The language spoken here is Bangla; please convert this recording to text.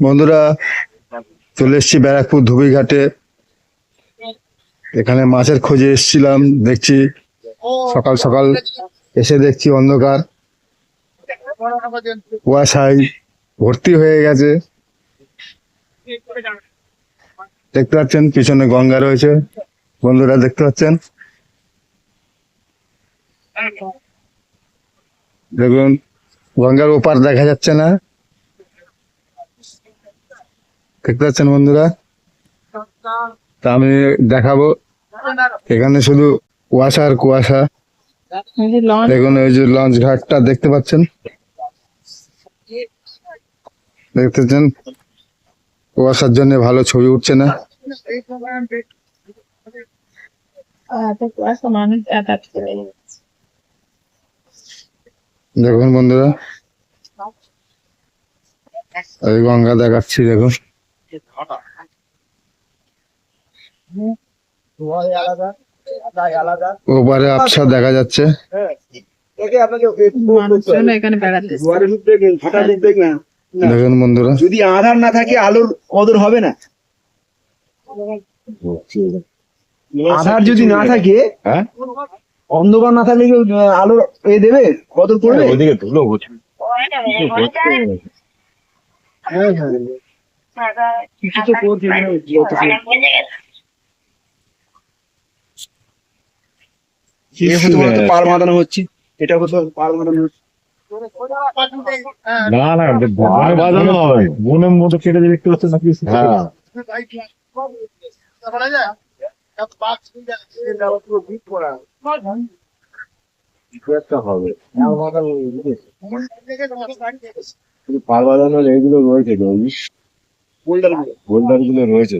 বন্ধুরা, চলে এসেছি ব্যারাকপুর ধুবি ঘাটে এখানে মাছের খোঁজে এসেছিলাম, দেখছি। সকাল সকাল এসে দেখছি অন্ধকার। কুয়াশায় ভর্তি হয়ে গেছে। দেখতে পাচ্ছেন, পিছনে গঙ্গা রয়েছে। বন্ধুরা, দেখতে পাচ্ছেন? দেখুন, গঙ্গার ওপার দেখা যাচ্ছে না। দেখতে পাচ্ছেন বন্ধুরা? তা আমি দেখাবো। এখানে শুধু কুয়াশা আর কুয়াশা। দেখুন ওই যে লঞ্চ ঘাটটা দেখতে পাচ্ছেন? দেখতে পাচ্ছেন? কুয়াশার জন্য ভালো ছবি উঠছে না? দেখুন বন্ধুরা। গঙ্গা দেখাচ্ছি, দেখুন। ওপারে দেখা যাচ্ছে। বেড়াতে এসেছে। দেখুন বন্ধুরা। যদি আধার না থাকে আলোর কদর হবে না। আধার যদি না থাকে হ্যাঁ? অন্ধকার না থাকলে আলোর এ দেবে? কদর করবে? ওদিকে ধুলো কিছু তো করছে পার বাঁধানো হচ্ছে এটা হতে পার বাঁধানো হচ্ছে না না বনে বাঁধানো বনের মতো কেটে যে দেখতে পাচ্ছেন নাকি। হ্যাঁ। হবে। এইগুলো রয়েছে বোল্ডারগুলো রয়েছে।